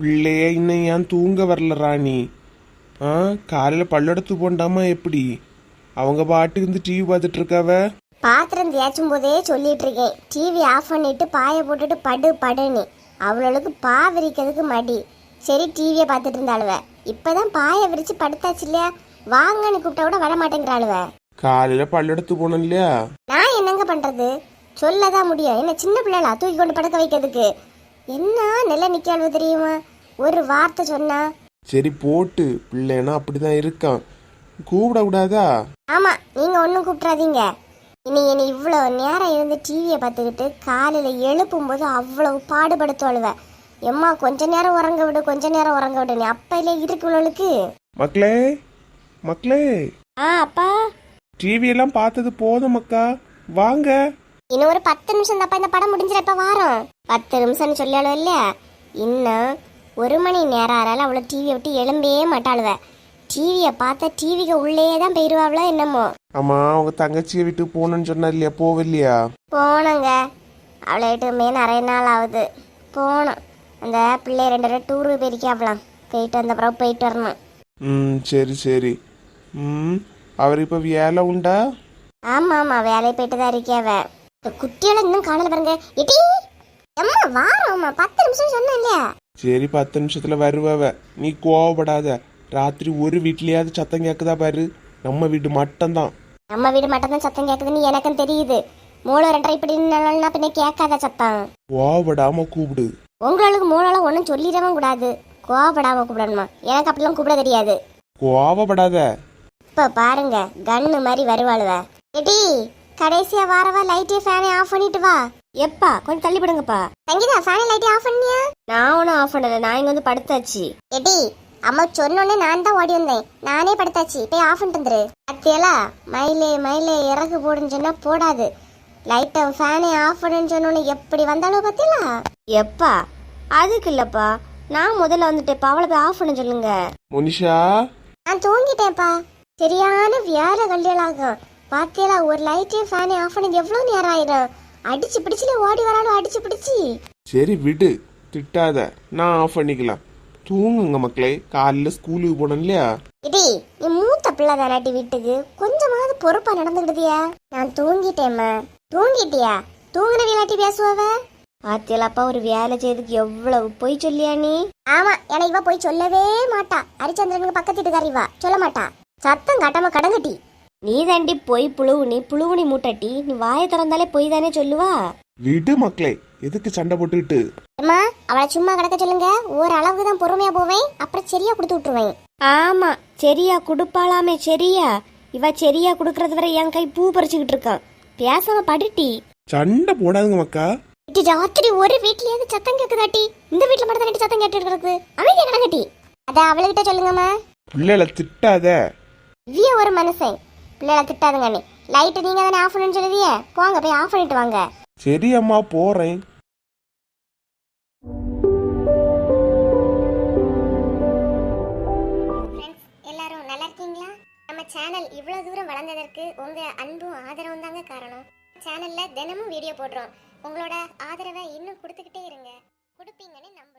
பிள்ளைய இன்னும் ஏன் தூங்க வரல ராணி? ஆ காலையில் பல்லடத்து போண்டாமா எப்படி? அவங்க பாட்டுக்கு இருந்து டிவி பார்த்துட்டு இருக்காவ? பாத்திரம் தேய்ச்சும் போதே சொல்லிட்டு இருக்கேன். டிவி ஆஃப் பண்ணிட்டு பாயை போட்டுட்டு படு படுன்னு. அவளுக்கு பா விரிக்கிறதுக்கு மடி. சரி டிவியை பார்த்துட்டு இருந்தாளுவ. இப்பதான் பாயை விரிச்சு படுத்தாச்சு இல்லையா? வாங்கன்னு கூப்பிட்டா கூட வர மாட்டேங்கிறாளுவ. காலையில் பல்லடத்து போனோம் இல்லையா? நான் என்னங்க பண்றது? சொல்லதான் முடியும். என்ன சின்ன பிள்ளைகளா? தூக்கி கொண்டு படுக்க வைக்கிறதுக்கு. என்ன நில நிக்காளுவ தெரியுமா? ஒரு வார்த்தை சொன்னா. சரி போட்டு. பிள்ளைனா அப்படிதான் இருக்கான். கூப்பிட கூடாதா? ஆமா நீங்க ஒன்றும் கூப்பிட்றாதீங்க இனி இனி இவ்வளோ நேரம் இருந்து டிவியை பார்த்துக்கிட்டு காலையில் எழுப்பும்போது அவ்வளவு பாடுபடுத்துவழுவ எம்மா கொஞ்ச நேரம் உறங்க விடு கொஞ்ச நேரம் உறங்க விடு. நீ அப்பையிலே இருக்குள்ளவளுக்கு மக்களே மக்களே. ஆ அப்பா. டிவி எல்லாம் பார்த்தது போதும் மக்கா. வாங்க. இன்னும் ஒரு பத்து நிமிஷம் தப்பா இந்த படம் முடிஞ்சிட இப்ப வாரம்? பத்து நிமிஷம்னு சொல்லியாலும் இல்லையா? இன்னும் ஒரு மணி நேரம் ஆறால அவளை டிவியை விட்டு எழும்பவே மாட்டாளுவ. டிவியை பார்த்தா டிவிக்கு உள்ளே தான் போயிருவாங்களோ என்னமோ. ஆமா அவங்க தங்கச்சியை விட்டு போகணும்னு சொன்னா இல்லையா? போவில்லையா போனோங்க. அவளை விட்டுமே நிறைய நாள் ஆகுது. போனோம். அந்த பிள்ளை ரெண்டு பேரும் டூருக்கு போயிருக்காவலாம் போயிட்டு வந்த பிறகு போயிட்டு வரணும். ம் சரி சரி. ம் அவர் இப்போ வேலை உண்டா? ஆமா ஆமா வேலையை போயிட்டு தான் இருக்கியாவ இந்த குட்டியோட இன்னும் காணல பாருங்க. எட்டி! வாரோம்மா பத்து நிமிஷம் சொன்னேன் இல்லையா சரி பத்து நிமிஷத்துல வருவவ. நீ கோவப்படாத. ராத்திரி ஒரு வீட்லயாவது சத்தம் கேக்குதா பாரு. நம்ம வீடு மட்டும்தான். நம்ம வீடு மட்டும் தான் சத்தம் கேட்குதுன்னு எனக்கும் தெரியுது. மூளை ரெண்டரை இப்படி நின்னாலும் பின்ன கேட்காத சத்தம். கோவப்படாம கூப்பிடு. உங்களுக்கு மூளால ஒன்றும் சொல்லிடவும் கூடாது. கோவப்படாம கூப்பிடணுமா? எனக்கு அப்படிலாம் கூப்பிட தெரியாது. கோவப்படாத. இப்ப பாருங்க கன்னு மாதிரி வருவாளுவ. எடி கடைசியா வாரவா லைட்டே ஃபேனை ஆஃப் பண்ணிட்டு வா. எப்பா கொஞ்சம் தள்ளி படுங்கப்பா. சங்கீதா ஃபேனை லைட்டே ஆஃப் பண்ணியா? நான் ஒன்றும் ஆஃப் பண்ணல நான் இங்க வந்து படுத்தாச்சு. எடி அம்மா சொன்னோடனே நான் தான் ஓடி வந்தேன். நானே படுத்தாச்சு போய் ஆஃப் பண்ணிட்டு வந்துரு. அத்தியலா மயிலே மயிலே இறகு போடுன்னு சொன்னா போடாது. லைட்டை ஃபேனை ஆஃப் பண்ணுன்னு சொன்னோன்னு எப்படி வந்தாலும் பார்த்தீங்களா எப்பா அதுக்கு இல்லப்பா. நான் முதல்ல வந்துட்டேப்பா அவளை போய் ஆஃப் பண்ண சொல்லுங்க. முனிஷா? நான் தூங்கிட்டேன்ப்பா. சரியான வியாழ கல்யாணம் பாத்தியலா ஒரு லைட்டையும் ஃபேனை ஆஃப் பண்ணது எவ்வளவு நேரம் ஆயிடும் அடிச்சு பிடிச்சுல ஓடி வராலும் அடிச்சு பிடிச்சு. சரி விடு திட்டாத. நான் ஆஃப் பண்ணிக்கலாம். தூங்குங்க மக்களே. காலையில் ஸ்கூலுக்கு போனோம் இல்லையா? இடி நீ மூத்த பிள்ளை தானாட்டி வீட்டுக்கு. கொஞ்சமாவது பொறுப்பா நடந்துக்கிடுதியா? நான் தூங்கிட்டேம்மா. தூங்கிட்டியா? தூங்குன விளையாட்டி பேசுவவ? பாத்தியலாப்பா ஒரு வேலை செய்யறதுக்கு எவ்வளவு பொய் சொல்லியா நீ? ஆமா எனக்கு இவ போய் சொல்லவே மாட்டா. ஹரிச்சந்திரனுக்கு பக்கத்து வீட்டுக்காரி இவ. சொல்ல மாட்டா. சத்தம் காட்டாம கடங்கட்டி. நீ தாண்டி பொய் புழுவுனி புழுவுனி மூட்டட்டி நீ வாயை திறந்தாலே பொய் தானே சொல்லுவா? விடு மக்களே எதுக்கு சண்டை போட்டுக்கிட்டு? அம்மா அவளை சும்மா கிடக்க சொல்லுங்க. ஒரு அளவுக்கு தான் பொறுமையா போவேன் அப்புறம் சரியா கொடுத்து விட்டுருவேன். ஆமா சரியா கொடுப்பாளாமே சரியா. இவ சரியா கொடுக்கறது வரை என் கை பூ பறிச்சுக்கிட்டு இருக்கான். பேசாம படுட்டி. சண்டை போடாதுங்க மக்கா. இட்டி ராத்திரி ஒரு வீட்லயாவது சத்தம் கேக்குதாட்டி இந்த வீட்ல மட்டும் தான் சத்தம் கேட்டு இருக்கிறது? அமைதியா கிடக்கட்டி அத அவளுகிட்ட சொல்லுங்கம்மா. பிள்ளைகளை திட்டாத. இவ்விய ஒரு மனுஷன். பிள்ளைகளை திட்டாதுங்க நீ லைட்டு நீங்க தானே ஆஃப் பண்ணு சொல்லுவியே போங்க போய் ஆஃப் பண்ணிட்டு வாங்க. சரி அம்மா போறேன். ஃப்ரெண்ட்ஸ் எல்லாரும் நல்லா இருக்கீங்களா? நம்ம சேனல் இவ்வளோ தூரம் வளர்ந்ததற்கு உங்க அன்பும் ஆதரவும் தாங்க காரணம். சேனல்ல தினமும் வீடியோ போடுறோம். உங்களோட ஆதரவை இன்னும் கொடுத்துக்கிட்டே இருங்க. கொடுப்பீங்கன்னு நம்ப